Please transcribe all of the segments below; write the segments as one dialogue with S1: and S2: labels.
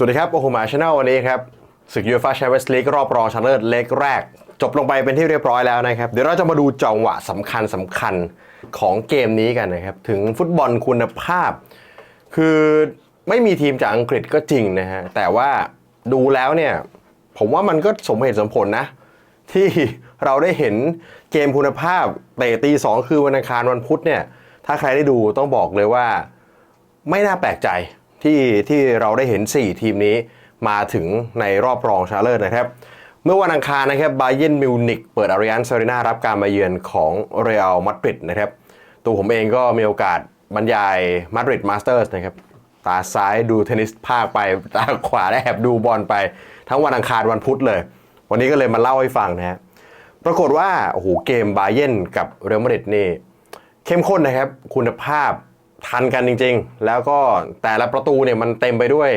S1: สวัสดีครับโอโฮมาชาแนลวันนี้ครับศึกยูฟ่าแชมเปี้ยนส์ลีกรอบรองชนะเลิศเล็กแรก จบลงไปเป็นที่เรียบร้อยแล้วนะครับ เดี๋ยวเราจะมาดูจังหวะสำคัญสำคัญของเกมนี้กันนะครับ ถึงฟุตบอลคุณภาพ คือไม่มีทีมจากอังกฤษก็จริงนะฮะ แต่ว่าดูแล้วเนี่ย ผมว่ามันก็สมเหตุสมผลนะ ที่เราได้เห็นเกมคุณภาพเตะตีสองคือวันอังคารวันพุธเนี่ยถ้าใครได้ดูต้องบอกเลยว่า ไม่น่าแปลกใจ ที่ที่เราได้เห็น 4 ทีมนี้มาถึงในรอบรองชนะเลิศนะครับ เมื่อวันอังคารนะครับบาเย r n มิวนิกเปิดอาริยันเซรีนารับการมาเยือนของเรอัลมาดริดนะครับตัวผมเองก็มีโอกาสบรรยายมาดริดมาสเตอร์สนะครับตาซ้ายดูเทนนิสภาคไป ตาขวาได้แอบดูบอลไป ทั้งวันอังคารวันพุธเลย วันนี้ก็เลยมาเล่าให้ฟังนะฮะปรากฏว่าโอ้โหเกมบาเย r n กับเรอัลมาดริดนี่เข้มข้นนะครับคุณภาพ ทันกันจริง ๆ แล้วก็แต่ละประตูเนี่ยมันเต็มไปด้วย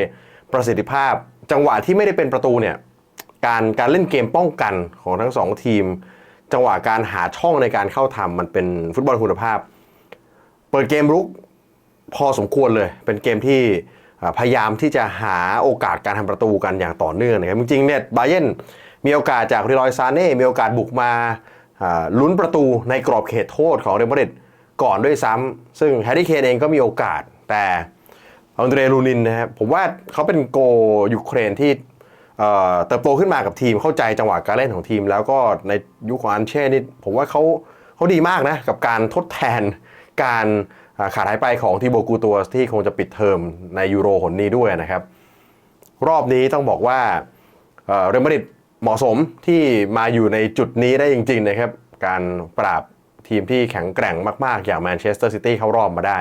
S1: ประสิทธิภาพ จังหวะที่ไม่ได้เป็นประตูเนี่ยการการเล่นเกมป้องกันของทั้งสองทีม จังหวะการหาช่องในการเข้าทำมันเป็นฟุตบอลคุณภาพ เปิดเกมรุกพอสมควรเลย เป็นเกมที่พยายามที่จะหาโอกาสการทำประตูกันอย่างต่อเนื่องนะครับจริงๆเนี่ยบาเยนมีโอกาสจากริลอยซาเน่ มีโอกาสบุกมาอ่าลุ้นประตูในกรอบเขตโทษของเรอัลมาดริด ก่อนด้วยซ้ำซึ่งแฮร์รี่เคนเองก็มีโอกาส แต่อังเดรลูนินนะครับผมว่าเขาเป็นโกยูเครนที่เติบโตขึ้นมากับทีมเข้าใจจังหวะการเล่นของทีม แล้วก็ในยุคของอันเช่นี่ผมว่าเขาเขาดีมากนะ กับการทดแทนการขาดหายไปของทีโบกูตัวที่คงจะปิดเทอมในยูโรหนนี้ด้วยนะครับ รอบนี้ต้องบอกว่าเอ่อเรอัลมาดริดเหมาะสมที่มาอยู่ในจุดนี้ได้จริง ๆ นะครับ การปราบ ทีมที่แข็งแกร่งมาก ๆ อย่างแมนเชสเตอร์ซิตี้เข้ารอบมาได้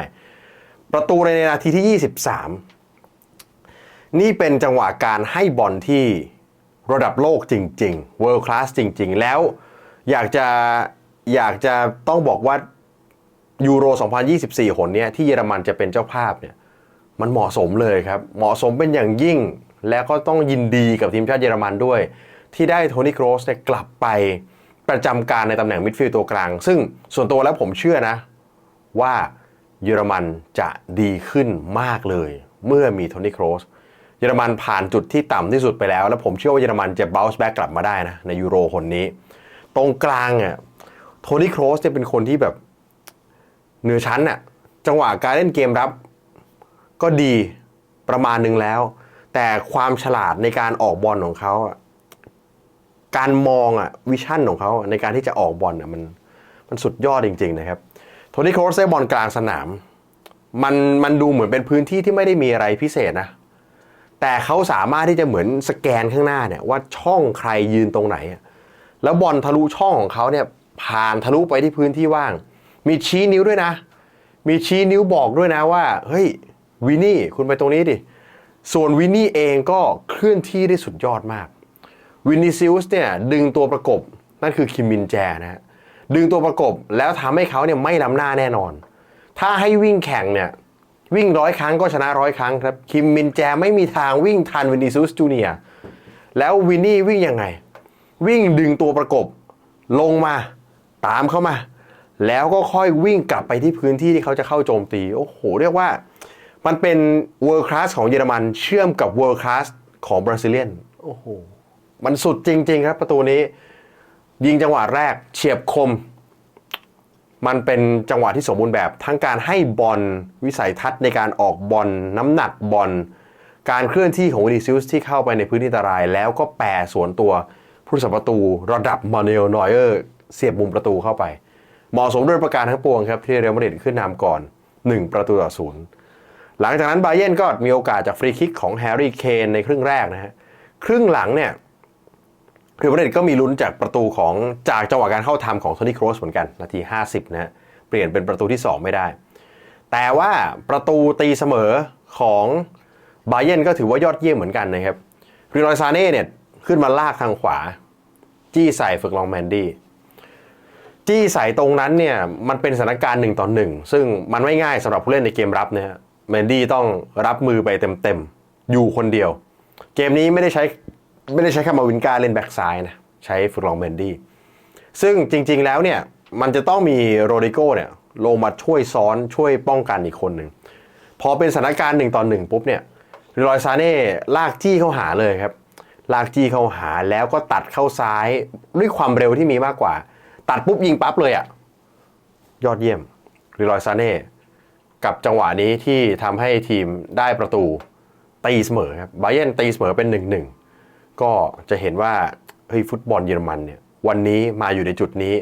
S1: ประตูในนาทีที่ 23 นี่เป็นจังหวะการให้บอลที่ระดับโลกจริง ๆ world class จริง ๆ แล้วอยากจะอยากจะต้องบอกว่ายูโร 2024 หนเนี้ยที่เยอรมันจะเป็นเจ้าภาพเนี่ยมันเหมาะสมเลยครับ เหมาะสมเป็นอย่างยิ่งแล้วก็ต้องยินดีกับทีมชาติเยอรมันด้วย ที่ได้โทนี่โครสเนี่ยกลับไป ประจำการในตำแหน่งมิดฟิลด์ตัวกลาง ซึ่งส่วนตัวแล้วผมเชื่อนะ ว่าเยอรมันจะดีขึ้นมากเลย เมื่อมีโทนี่โครสเยอรมันผ่านจุดที่ต่ำที่สุดไปแล้ว แล้วผมเชื่อว่าเยอรมันจะ bounce back กลับมาได้นะ ในยูโรคนนี้ ตรงกลางอะโทนี่โครสเนี่ยเป็นคนที่แบบเหนือชั้นอะจังหวะการเล่นเกมรับ ก็ดีประมาณหนึ่งแล้ว แต่ความฉลาดในการออกบอลของเขาอะ การมองอะวิชั่นของเขาในการที่จะออกบอลอะมันมันสุดยอดจริง ๆ นะครับโทนี่โครสได้บอลกลางสนาม มันมันดูเหมือนเป็นพื้นที่ที่ไม่ได้มีอะไรพิเศษนะ แต่เขาสามารถที่จะเหมือนสแกนข้างหน้าเนี่ยว่าช่องใครยืนตรงไหนอะแล้วบอลทะลุช่องของเขาเนี่ยผ่านทะลุไปที่พื้นที่ว่าง มีชี้นิ้วด้วยนะ มีชี้นิ้วบอกด้วยนะว่าเฮ้ยวินนี่คุณไปตรงนี้ดิส่วนวินนี่เองก็เคลื่อนที่ได้สุดยอดมาก วินิซิลส์เนี่ยดึงตัวประกบนั่นคือคิมมินแจนะฮะดึงตัวประกบแล้วทำให้เขาเนี่ยไม่ล้ำหน้าแน่นอน ถ้าให้วิ่งแข่งเนี่ยวิ่งร้อยครั้งก็ชนะร้อยครั้งครับคิมมินแจไม่มีทางวิ่งทันวินิซิลส์จูเนียแล้ววินนี่วิ่งยังไง วิ่งดึงตัวประกบลงมาตามเข้ามา แล้วก็ค่อยวิ่งกลับไปที่พื้นที่ที่เขาจะเข้าโจมตี โอ้โห เรียกว่า มันเป็น world class ของเยอรมันเชื่อมกับ world class ของบราซิเลียนโอ้โห มันสุดจริง ๆ ครับ ประตูนี้ ยิงจังหวะแรกเฉียบคม มันเป็นจังหวะที่สมบูรณ์แบบ ทั้งการให้บอลวิสัยทัศน์ในการออกบอลน้ำหนักบอลการเคลื่อนที่ของวินิซิอุสที่เข้าไปในพื้นที่อันตราย แล้วก็แปรสวนตัวผู้รักษาประตูระดับมาเนลนอยเออร์เสียบมุมประตูเข้าไป เหมาะสมด้วยประการทั้งปวงครับ ที่เรอัลมาดริดขึ้นนำก่อน 1 ประตูต่อศูนย์หลังจากนั้นบาเยนก็มีโอกาสจากฟรีคิกของแฮร์รี่เคนในครึ่งแรกนะฮะครึ่งหลังเนี่ย เรอัลมาดริดก็มีลุ้นจากประตูของจากจังหวะการเข้าทำของโทนี่โครสเหมือนกัน นาที 50 นะเปลี่ยนเป็นประตูที่ 2 ไม่ได้ แต่ว่าประตูตีเสมอของบาเยนก็ถือว่ายอดเยี่ยมเหมือนกันนะครับริลอยซาเน่เนี่ยขึ้นมาลากทางขวา จี้ใส่ฝึกลองแมนดี้จี้ใส่ตรงนั้นเนี่ยมันเป็นสถานการณ์หนึ่งต่อหนึ่งซึ่งมันไม่ง่ายสำหรับผู้เล่นในเกมรับนะฮะแมนดี้ต้องรับมือไปเต็มๆอยู่คนเดียว เกมนี้ไม่ได้ใช้ ไม่ได้ใช้คามาวินกาเล่นแบ็กซ้ายนะใช้ฟุตลองแมนดี้ซึ่งจริง ๆแล้วเนี่ยมันจะต้องมีโรดิโก้เนี่ยลงมาช่วยซ้อนช่วยป้องกันอีกคนหนึ่งพอเป็นสถานการณ์หนึ่งต่อหนึ่งปุ๊บเนี่ยรอยซาเน่ลากจี้เข้าหาเลยครับ ลากจี้เข้าหาแล้วก็ตัดเข้าซ้ายด้วยความเร็วที่มีมากกว่า ตัดปุ๊บยิงปั๊บเลยอะยอดเยี่ยมริรอยซาเน่กับจังหวะนี้ที่ทำให้ทีมได้ประตูตีเสมอครับไบเยนตีเสมอเป็น1-1 ก็จะเห็นว่าเฮ้ยฟุตบอลเยอรมันเนี่ยวันนี้มาอยู่ในจุดนี้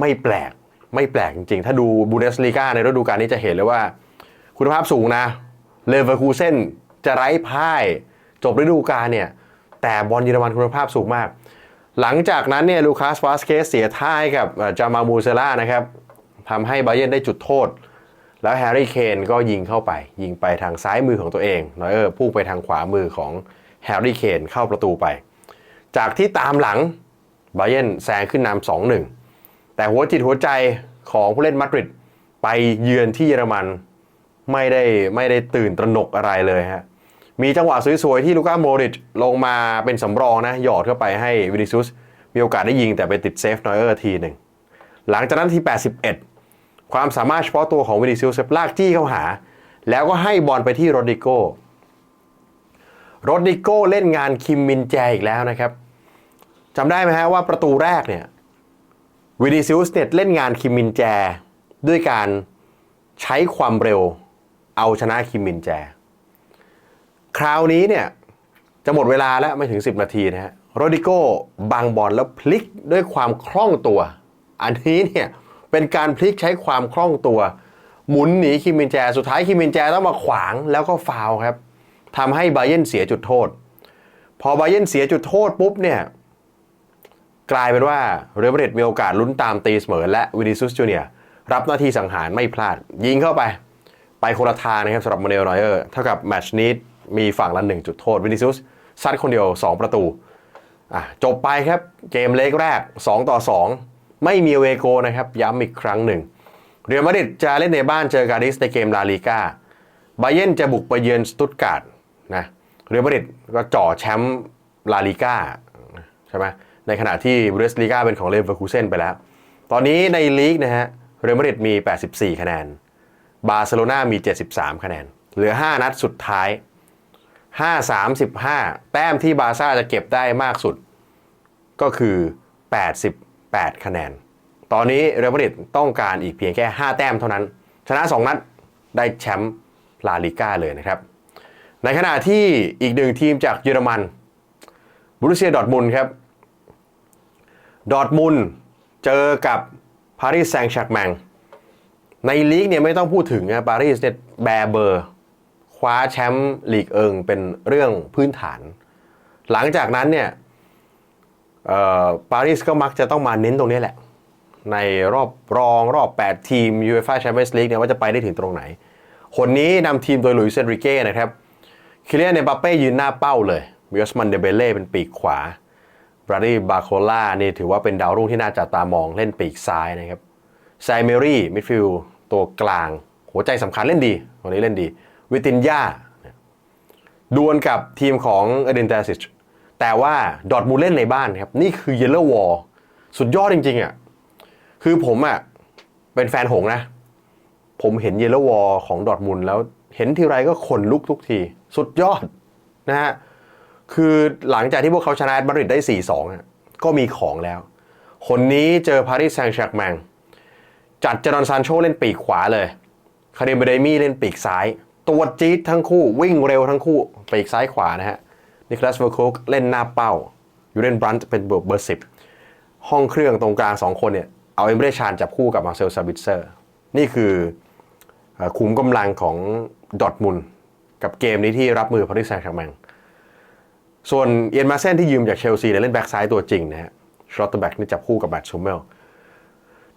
S1: ไม่แปลกไม่แปลกจริงๆ ถ้าดูบูเดสลีกาในฤดูกาลนี้จะเห็นเลยว่า คุณภาพสูงนะเลเวอร์คูเซนจะไร้พ่ายจบฤดูกาลเนี่ยแต่บอลเยอรมันคุณภาพสูงมาก หลังจากนั้นเนี่ยลูคัสวาสเคสเสียท่ายกับจามามูเซล่านะครับทำให้บาเยร์นได้จุดโทษ แล้วแฮร์รี่เคนก็ยิงเข้าไป ยิงไปทางซ้ายมือของตัวเองนอยเออร์พุ่งไปทางขวามือของ แฮร์รี่เคนเข้าประตูไป จากที่ตามหลังบาเยนแซงขึ้นนำสองหนึ่งแต่หัวจิตหัวใจของผู้เล่นมาดริดไปเยือนที่เยอรมันไม่ได้ไม่ได้ตื่นตระหนกอะไรเลยฮะ มีจังหวะสวยๆ ที่ลูก้าโมริชลงมาเป็นสำรองนะ หยอดเข้าไปให้วินิซุส มีโอกาสได้ยิงแต่ไปติดเซฟนอยเออร์ทีหนึ่ง หลังจากนั้นที่ 81 ความสามารถเฉพาะตัวของวินิซิอุสลากจี้เข้าหา แล้วก็ให้บอลไปที่โรดิโก โรดริโก้เล่นงานคิมมินแจอีกแล้วนะครับจำได้ไหมฮะว่าประตูแรกเนี่ยวินิซิอุสเนี่ยเล่นงานคิมมินแจ ด้วยการใช้ความเร็วเอาชนะคิมมินแจ คราวนี้เนี่ยจะหมดเวลาแล้วไม่ถึง 10 นาทีนะฮะโรดิโก้บังบอลแล้วพลิกด้วยความคล่องตัว อันนี้เนี่ยเป็นการพลิกใช้ความคล่องตัว หมุนหนีคิมมินแจ สุดท้ายคิมมินแจต้องมาขวางแล้วก็ฟาวครับ ทำให้ไบเยนเสียจุดโทษ พอไบเยนเสียจุดโทษปุ๊บเนี่ยกลายเป็นว่าเรอัลมาดริดมีโอกาสลุ้นตามตีเสมอ และวินิซุสจูเนียร์รับหน้าที่สังหารไม่พลาด ยิงเข้าไป ไปคนละทางนะครับสำหรับมาเนลนอยเออร์เท่ากับแมชนี้มีฝั่งละหนึ่งจุดโทษวินิซุสซัดคนเดียว 2 ประตูอะจบไปครับเกมเล็กแรก 2 ต่อ 2 ไม่มีเวโกนะครับย้ำอีกครั้งหนึ่ง เรอัลมาดริดจะเล่นในบ้านเจอกาดิสในเกมลาลีกาไบเยนจะบุกไปเยือนสตุตการ์ด นะเรอัลมาดริดก็จ่อแชมป์ลาลีกาใช่ไหมในขณะที่บูเดสลีกาเป็นของเลเวอร์คูเซนไปแล้ว ตอนนี้ในลีกนะฮะเรอัลมาดริดมี 84 คะแนน บาร์เซโลนามี 73 คะแนน เหลือ 5 นัดสุดท้าย 5 35 แต้มที่บาร์ซ่าจะเก็บได้มากสุด ก็คือ 88 คะแนน ตอนนี้เรอัลมาดริดต้องการอีกเพียงแค่ 5 แต้มเท่านั้น ชนะ 2 นัดได้แชมป์ลาลิก้าเลยนะครับ ในขณะที่อีกหนึ่งทีมจากเยอรมันบรูเซียดอทมุนครับดอทมุนเจอกับปารีสแซงต์แชร์กแมงในลีกเนี่ยไม่ต้องพูดถึงนะปารีสเนี่ยแบร์เบอร์คว้าแชมป์ลีกเอิงเป็นเรื่องพื้นฐาน หลังจากนั้นเนี่ยปารีสก็มักจะต้องมาเน้นตรงนี้แหละ ในรอบรองรอบ 8 ทีม UEFA Champions League เนี่ยว่าจะไปได้ถึงตรงไหน คนนี้นำทีมโดยหลุยเซนริเก้นะครับ คิเลียนเนปาเป้ยืนหน้าเป้าเลยมิอสมันเดเบเล่เป็นปีกขวาบราดีบาโคล่านี่ถือว่าเป็นดาวรุ่งที่น่าจับตามองเล่นปีกซ้ายนะครับไซเมรี่มิดฟิลตัวกลาง หัวใจสำคัญเล่นดีคนนี้เล่นดี วิตินยาดวลกับทีมของเอเดนเตซิชแต่ว่าดอทมูลเล่นในบ้านครับ นี่คือเยลโลวอลสุดยอดจริงๆอะคือผมอะเป็นแฟนหงนะ ผมเห็นเยลโลวอลของดอทมุนด์แล้วเห็นทีไรก็ขนลุกทุกที สุดยอดนะฮะคือหลังจากที่พวกเขาชนะมาดริดได้ 4-2 ก็มีของแล้ว คนนี้เจอปารีสแซงต์แชร์กแมงจัดเจรอนซานโชเล่นปีกขวาเลย คาริมเบเดมี่เล่นปีกซ้าย ตัวจี๊ดทั้งคู่วิ่งเร็วทั้งคู่ปีกซ้ายขวานะฮะนิคลัสเวอร์คุกเล่นหน้าเป้ายูเรนบรันต์เป็นเบอร์สิบห้องเครื่องตรงกลาง 2 คนเนี่ยเอาเอมเบรชานจับคู่กับมาเซลซาบิเซอร์ นี่คือเอ่อขุมกำลังของดอทมุน กับเกมนี้ที่รับมือปารีสแซงต์แชร์กแมงส่วนเอียนมาเซนที่ยืมจากเชลซีเนี่ยเล่นแบ็กซ้ายตัวจริงนะฮะชลอตเตอร์แบ็กนี่จับคู่กับแบตชูเมล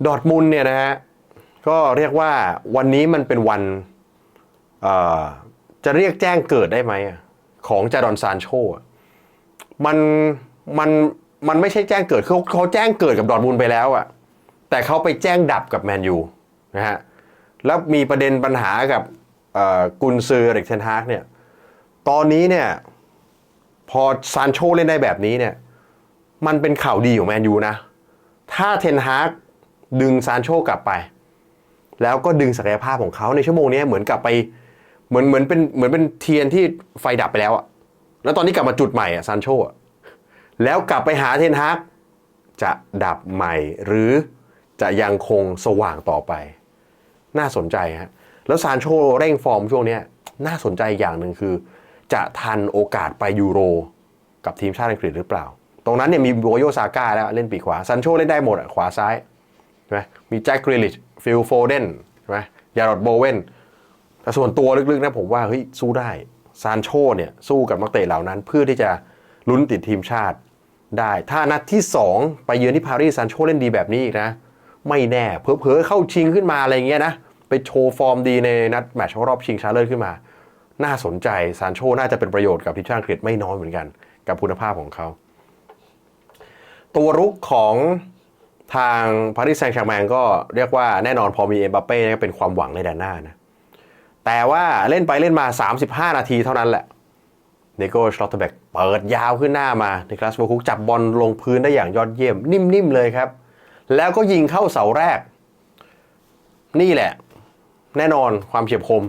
S1: ดอทมุนเนี่ยนะฮะก็เรียกว่าวันนี้มันเป็นวันจะเรียกแจ้งเกิดได้ไหมอะของจารอนซานโชอะมันมันมันไม่ใช่แจ้งเกิดเขาเขาแจ้งเกิดกับดอทมุนไปแล้วอะแต่เขาไปแจ้งดับกับแมนยูนะฮะแล้วมีประเด็นปัญหากับ กุนซือเร็กเทนฮากเนี่ยตอนนี้เนี่ยพอซานโชเล่นได้แบบนี้เนี่ยมันเป็นข่าวดีของแมนยูนะ ถ้าเทนฮากดึงซานโชกลับไป แล้วก็ดึงศักยภาพของเขาในชั่วโมงนี้เหมือนกับไปเหมือนเหมือนเป็นเหมือนเป็นเทียนที่ไฟดับไปแล้วอะแล้วตอนนี้กลับมาจุดใหม่อะซานโชอะแล้วกลับไปหาเทนฮากจะดับใหม่หรือจะยังคงสว่างต่อไป น่าสนใจฮะ แล้วซานโชเร่งฟอร์มช่วงนี้น่าสนใจอย่างหนึ่งคือ จะทันโอกาสไปยูโร กับทีมชาติอังกฤษหรือเปล่า ตรงนั้นเนี่ยมีโบโยซาก้าแล้วเล่นปีกขวาซานโชเล่นได้หมดอะขวาซ้ายใช่ไหมมีแจ็คกริลิชฟิลโฟเดนใช่ไหมยารอดโบเวนแต่ส่วนตัวลึกๆนะผมว่าเฮ้ยสู้ได้ซานโชเนี่ยสู้กับนักเตะเหล่านั้นเพื่อที่จะลุ้นติดทีมชาติได้ ถ้านัดที่ 2 ไปเยือนที่ปารีสซานโชเล่นดีแบบนี้อีกนะ ไม่แน่เผลอๆเข้าชิงขึ้นมาอะไรเงี้ยนะ ไปโชว์ฟอร์มดีในนัดแมตช์รอบชิงชนะเลิศขึ้นมา น่าสนใจซานโชน่าจะเป็นประโยชน์กับทีมชาติอังกฤษไม่น้อยเหมือนกัน กับคุณภาพของเขา ตัวรุกของทางปารีสแซงต์แชร์แมงก็เรียกว่าแน่นอนพอมีเอ็มบัปเป้ก็เป็นความหวังในแดนหน้านะ แต่ว่าเล่นไปเล่นมา 35 นาทีเท่านั้นแหละเนโก้ชลอตเทอร์แบกเปิดยาวขึ้นหน้ามาในคลาสโวคุกจับบอลลงพื้นได้อย่างยอดเยี่ยม นิ่มๆเลยครับ แล้วก็ยิงเข้าเสาแรก นี่แหละ แน่นอนความเฉียบคม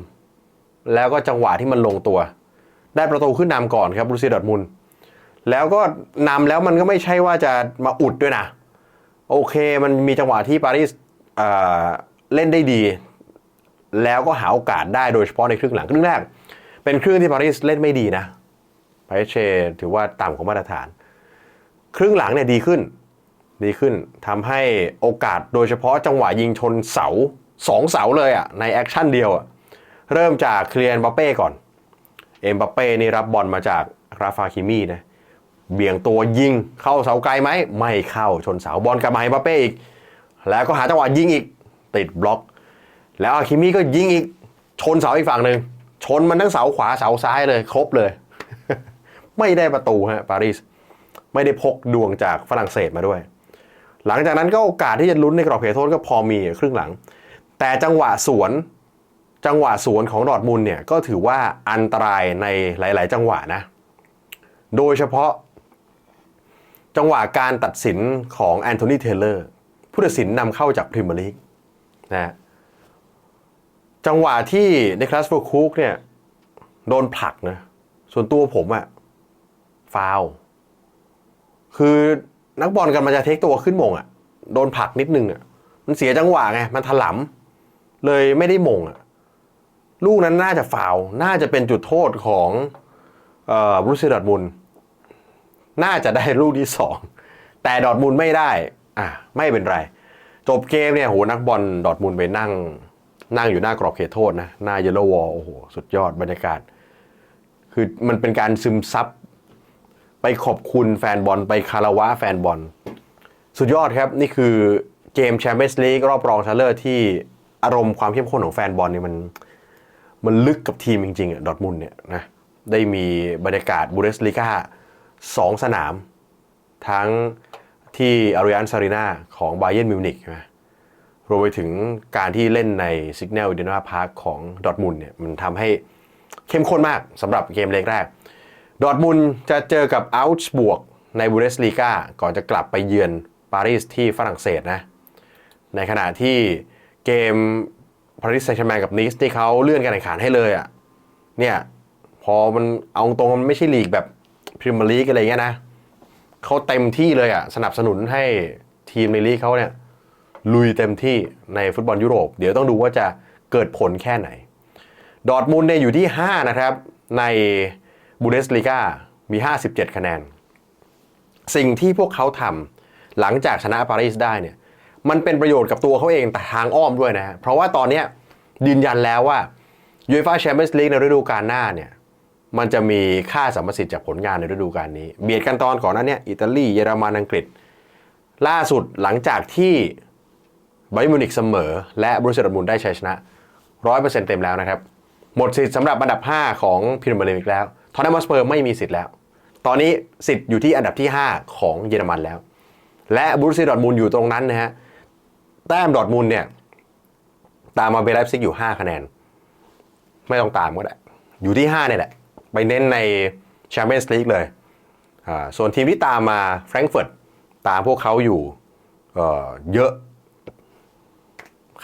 S1: แล้วก็จังหวะที่มันลงตัว ได้ประตูขึ้นนำก่อนครับบรูซีดอทมุนแล้วก็นำแล้วมันก็ไม่ใช่ว่าจะมาอุดด้วยนะ โอเคมันมีจังหวะที่ปารีสเเล่นได้ดี แล้วก็หาโอกาสได้โดยเฉพาะในครึ่งหลังครึ่งแรก เป็นครึ่งที่ปารีสเล่นไม่ดีนะปารีสเชถือว่าต่ำกว่ามาตรฐาน ครึ่งหลังเนี่ยดีขึ้น ดีขึ้นทำให้โอกาสโดยเฉพาะจังหวะยิงชนเสา สองเสาเลยอะ่ะในแอคชั่นเดียวอะเริ่มจากเคลียร์บัปเป้ก่อน เอ็มบัปเป้นี่รับบอลมาจากราฟาคิมี่นะเบี่ยงตัวยิงเข้าเสาไกลไหมไม่เข้าชนเสาบอลกลับมาให้บัปเป้อีก แล้วก็หาจังหวะยิงอีกติดบล็อก แล้วอาคิมี่ก็ยิงอีกชนเสาอีกฝั่งหนึ่งชนมันทั้งเสาขวาเสาซ้ายเลยครบเลย ไม่ได้ประตูฮะปารีสไม่ได้พกดวงจากฝรั่งเศสมาด้วย หลังจากนั้นก็โอกาสที่จะลุ้นในกรอบเขตโทษก็พอมีครึ่งหลัง แต่จังหวะสวนจังหวะสวนของดอร์ทมุนด์เนี่ยก็ถือว่าอันตรายในหลาย ๆ จังหวะนะ โดยเฉพาะ จังหวะการตัดสินของแอนโทนีเทเลอร์ผู้ตัดสินนำเข้าจากพรีเมียร์ลีกนะจังหวะที่ในคลาสโฟคุกเนี่ยโดนผลักนะส่วนตัวผมอะฟาวล์คือนักบอลกันมันจะเทคตัวขึ้นมงอะโดนผลักนิดนึงอะมันเสียจังหวะไงมันถลำ เลยไม่ได้มงอะลูกนั้นน่าจะฟาว น่าจะเป็นจุดโทษของบรูเซียดอร์ทมุนน่าจะได้ลูกที่สองแต่ดอร์ทมุนไม่ได้ อะไม่เป็นไร จบเกมเนี่ยโหนักบอลดอร์ทมุนไปนั่ง นั่งอยู่หน้ากรอบเขตโทษนะ หน้าเยลโลวอลโอ้โห สุดยอดบรรยากาศ คือมันเป็นการซึมซับไปขอบคุณแฟนบอลไปคารวะแฟนบอล สุดยอดครับ นี่คือเกมแชมเปี้ยนส์ลีกรอบรองชนะเลิศที่ อารมณ์ความเข้มข้นของแฟนบอลเนี่ยมันมันลึกกับทีมจริงๆอะดอร์ทมุนเนี่ยนะได้มีบรรยากาศบูเดสลิก้าสองสนาม ทั้งที่อาริอันซารีนาของไบเย r n m มิวนิกใช่ไหมรวมไปถึงการที่เล่นใน s ิก n น l อิ d นาพาร์คของดอร์ทมุนเนี่ยมันทำให้เข้มข้นมากสำหรับเกมเล็กแรก ดอร์ทมุนจะเจอกับอัลส์บวกในบูเดสลีกาก่อนจะกลับไปเยือนปารีสที่ฝรั่งเศสนะ ในขณะที่ เกมปารีสแซงต์แชร์แมงกับนิสที่เขาเลื่อนการแข่งขันให้เลยอะ่ะเนี่ยพอมันเอาตรงมันไม่ใช่ลีกแบบพรีเมียร์ลีกอะไรเงี้ยนะเขาเต็มที่เลยอะ่ะสนับสนุนให้ทีมในลีกเขาเนี่ยลุยเต็มที่ในฟุตบอลยุโรป เดี๋ยวต้องดูว่าจะเกิดผลแค่ไหน ดอทมุนเนี่ยอยู่ที่ 5 นะครับในบูเดสลีกามี 57 คะแนน สิ่งที่พวกเขาทำหลังจากชนะปารีสได้เนี่ย มันเป็นประโยชน์กับตัวเขาเองแต่ทางอ้อมด้วยนะ เพราะว่าตอนเนี้ยืนยันแล้วว่ายู e f a แชมเปี้ยนส์ลีกในฤดูกาลหน้าเนี่ยมันจะมีค่าสัมประสิทธิ์จากผลงานในฤดูกาลนี้ เบียดกันตอนก่อนหนั้นเนี่ยอิตาลีเยอรมันอังกฤษ ล่าสุดหลังจากที่ไบรมิวนิกเสมอ และบรูเซียดอร์มุนด์ได้ชัยชนะ 100%เต็มแล้วนะครับ หมดสิทธิ์สำหรับอันดับ 5 ของพรีเมียร์ลีกแล้วทอนนัมสเปอร์ไม่มีสิทธิ์แล้ว ตอนนี้สิทธิ์อยู่ที่อันดับที่ 5 ของเยอรมันแล้ว และบรูเซียดอร์มุนด์อยู่ตรงนั้นนะฮะ แต้มดอร์ทมุนด์เนี่ย ตามมาเบลไลฟ์ซิกอยู่ 5 คะแนน ไม่ต้องตามก็ได้ อยู่ที่ 5 เนี่ยแหละ ไปเน้นในแชมเปี้ยนส์ลีกเลยส่วนทีมที่ตามมาแฟรงก์เฟิร์ตตามพวกเขาอยู่เเยอะ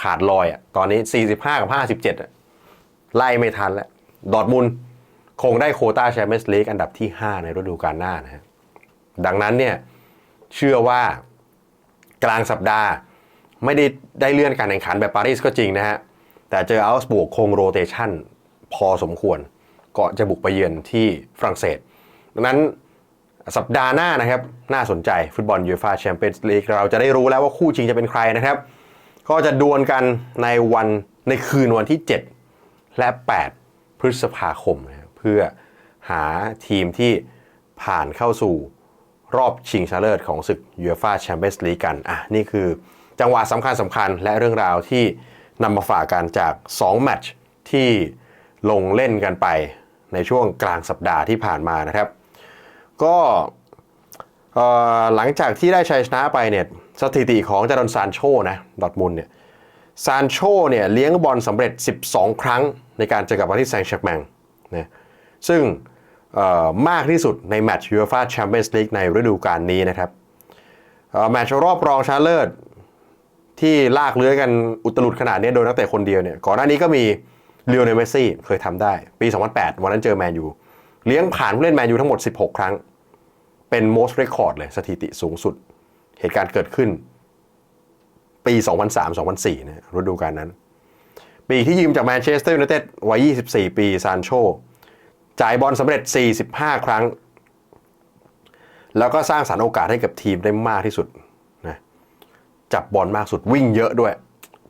S1: ขาดลอยอะตอนนี้ 45 กับ 57อะไล่ไม่ทันแล้ว ดอร์ทมุนด์คงได้โคต้าแชมเปี้ยนส์ลีกอันดับที่ 5 ในฤดูกาลหน้านะฮะดังนั้นเนี่ย เชื่อว่ากลางสัปดาห์ ไม่ได้ได้เลื่อนการแข่งขันแบบปารีสก็จริงนะฮะ แต่เจออัลส์บวกคงโรเตชันพอสมควรก่อนจะบุกไปเยือนที่ฝรั่งเศส ดังนั้นสัปดาห์หน้านะครับ น่าสนใจฟุตบอลยูฟ่าแชมเปี้ยนส์ลีกเราจะได้รู้แล้วว่าคู่ชิงจะเป็นใครนะครับ ก็จะดวลกันในวันในคืนวันที่ 7 และ 8 พฤษภาคมนะเพื่อหาทีมที่ผ่านเข้าสู่รอบชิงชนะเลิศของศึกยูฟ่าแชมเปี้ยนส์ลีกกัน อะ นี่คือ จังหวะสำคัญสำคัญและเรื่องราวที่นำมาฝากกันจาก 2 แมตช์ที่ลงเล่นกันไปในช่วงกลางสัปดาห์ที่ผ่านมานะครับ ก็หลังจากที่ได้ชัยชนะไปเนี่ยสถิติของจารอนซานโชนะดอทมุนเนี่ยซานโชเนี่ยเลี้ยงบอลสำเร็จ 12 ครั้งในการเจอกับปารีสแซงต์แชร์กแมงนะซึ่งมากที่สุดในแมตช์ยูฟ่าแชมเปี้ยนส์ลีกในฤดูกาลนี้นะครับแมตช์รอบรองชนะเลิศ ที่ลากเลื้อยกันอุตลุดขนาดนี้โดยนักเตะคนเดียวเนี่ยก่อนหน้านี้ก็มีเล o โอเนลเมสซี่เคยทำได้ ปี 2008 วันนั้นเจอแมนยูเลี้ยงผ่านผู้เล่นแมนยูทั้งหมด 16 ครั้ง เป็น most record เลยสถิติสูงสุด เหตุการณ์เกิดขึ้น ปี 2003-2004นะฤดูกาลนั้น ปีที่ยืมจากแมนเชสเตอร์ยูไนเต็ดวัย 24 ปีซานโชจ่ายบอลสำเร็จ 45 ครั้ง แล้วก็สร้างสรรค์โอกาสให้กับทีมได้มากที่สุด จับบอลมากสุดวิ่งเยอะด้วย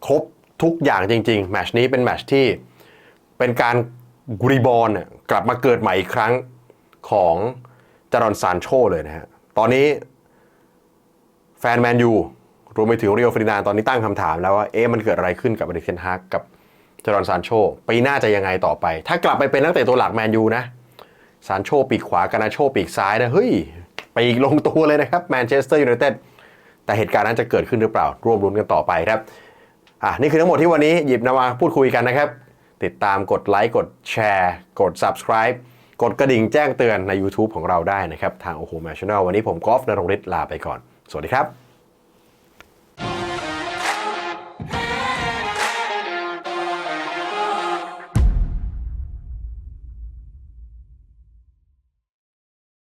S1: ครบทุกอย่างจริง ๆ แมชนี้เป็นแมชที่เป็นการรีบอลเนี่ยกลับมาเกิดใหม่อีกครั้งของจารอนซานโชเลยนะฮะ ตอนนี้แฟนแมนยูรวมไปถึงเรียวฟรินานตอนนี้ตั้งคำถามแล้วว่าเอ๊ะมันเกิดอะไรขึ้นกับอเดเคนฮากกับจารอนซานโชปีหน้าจะยังไงต่อไป ถ้ากลับไปเป็นนักเตะตัวหลักแมนยูนะซานโชปีกขวากานาโชปีกซ้ายนะเฮ้ยปีกลงตัวเลยนะครับแมนเชสเตอร์ยูไนเต็ด แต่เหตุการณ์นั้นจะเกิดขึ้นหรือเปล่า ร่วมรุ้นกันต่อไปครับอะนี่คือทั้งหมดที่วันนี้หยิบนำมาพูดคุยกันนะครับ ติดตามกดไลค์กดแชร์ กด subscribe กดกระดิ่งแจ้งเตือนใน YouTube ของเราได้นะครับ ทางโอโหแมชชั่นแนลวันนี้ผมกอล์ฟนรงฤทธิ์ลาไปก่อน สวัสดีครับ